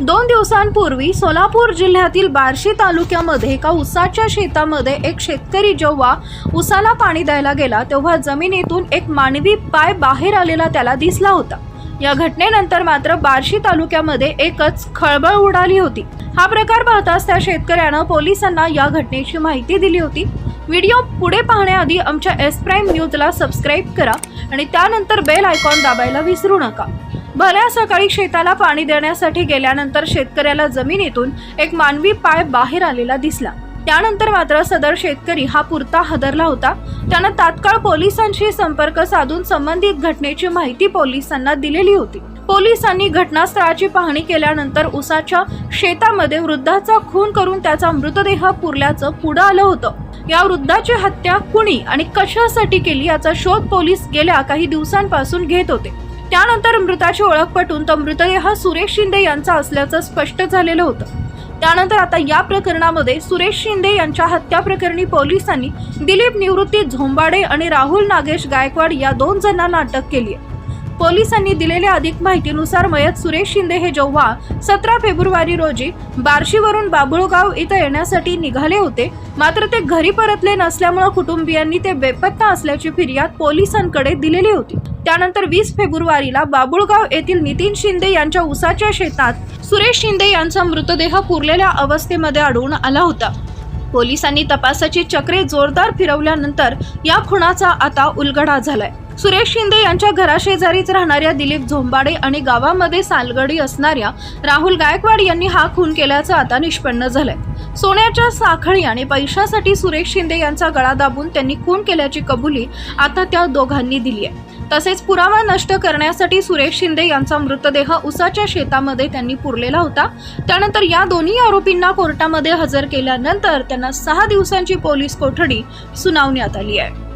दोन दिवसांपूर्वी सोलापूर जिल्ह्यातील बार्शी तालुक्यामध्ये एका उसाच्या शेतामध्ये एक शेतकरी जेव्हा उसाला पाणी द्यायला गेला तेव्हा जमिनीतून एक मानवी पाय बाहेर आलेला त्याला दिसला होता. या घटनेनंतर मात्र बार्शी तालुक्यामध्ये एकच खळबळ उडाली होती. हा प्रकार पाहताच त्या शेतकऱ्यानं पोलिसांना या घटनेची माहिती दिली होती. व्हिडिओ पुढे पाहण्याआधी आमच्या एस प्राईम न्यूजला सबस्क्राईब करा आणि त्यानंतर बेल आयकॉन दाबायला विसरू नका. भल्या सकाळी शेताला पाणी देण्यासाठी गेल्यानंतर शेतकऱ्याला जमिनीतून एक मानवी पाय बाहेर आलेला दिसला. त्यानंतर मात्र सदर शेतकरी हा पुरता हदरला होता. त्यानं तात्काळ पोलिसांशी संपर्क साधून संबंधित घटनेची माहिती पोलिसांना दिलेली होती. पोलिसांनी घटनास्थळाची पाहणी केल्यानंतर उसाच्या शेतामध्ये वृद्धाचा खून करून त्याचा मृतदेह पुरल्याचं पुढं आलं होतं. या वृद्धाची हत्या कुणी आणि कशासाठी केली याचा शोध पोलीस गेल्या काही दिवसांपासून घेत होते. त्यानंतर मृताची ओळख पटून तो मृतदेह सुरेश शिंदे यांचा असल्याचं स्पष्ट झालेलं होतं. त्यानंतर आता या प्रकरणामध्ये सुरेश शिंदे यांच्या हत्या प्रकरणी पोलिसांनी दिलीप निवृत्ती झोंबाडे आणि राहुल नागेश गायकवाड या दोन जणांना अटक केली आहे. पोलिसांनी दिलेल्या अधिक माहितीनुसार मयत सुरेश शिंदे हे जेव्हा सतरा फेब्रुवारी रोजी बार्शीवरून बाबुळगाव इथं येण्यासाठी निघाले होते मात्र ते घरी परतले नसल्यामुळे कुटुंबियांनी ते बेपत्ता असल्याची फिर्याद पोलिसांकडे दिलेली होती. त्यानंतर वीस फेब्रुवारीला बाबुळगाव येथील नितीन शिंदे यांच्या उसाच्या शेतात सुरेश शिंदे यांचा मृतदेह पुरलेल्या अवस्थेमध्ये आढळून आला होता. पोलिसांनी तपासाची चक्रे जोरदार फिरवल्यानंतर या खुणाचा आता उलगडा झालाय. सुरेश शिंदे यांच्या घराशेजारीच राहणाऱ्या दिलीप झोंबाडे आणि गावामध्ये सालगडी असणाऱ्या राहुल गायकवाड यांनी हा खून केल्याचं आता निष्पन्न झालंय. सोन्याच्या साखळी आणि पैशासाठी सुरेश शिंदे यांचा गळा दाबून त्यांनी खून केल्याची कबुली आता त्या दोघांनी दिली आहे. तसेच पुरावा नष्ट करण्यासाठी सुरेश शिंदे यांचा मृतदेह उसाच्या शेतामध्ये त्यांनी पुरलेला होता. त्यानंतर या दोन्ही आरोपींना कोर्टामध्ये हजर केल्यानंतर त्यांना सहा दिवसांची पोलीस कोठडी सुनावण्यात आली आहे.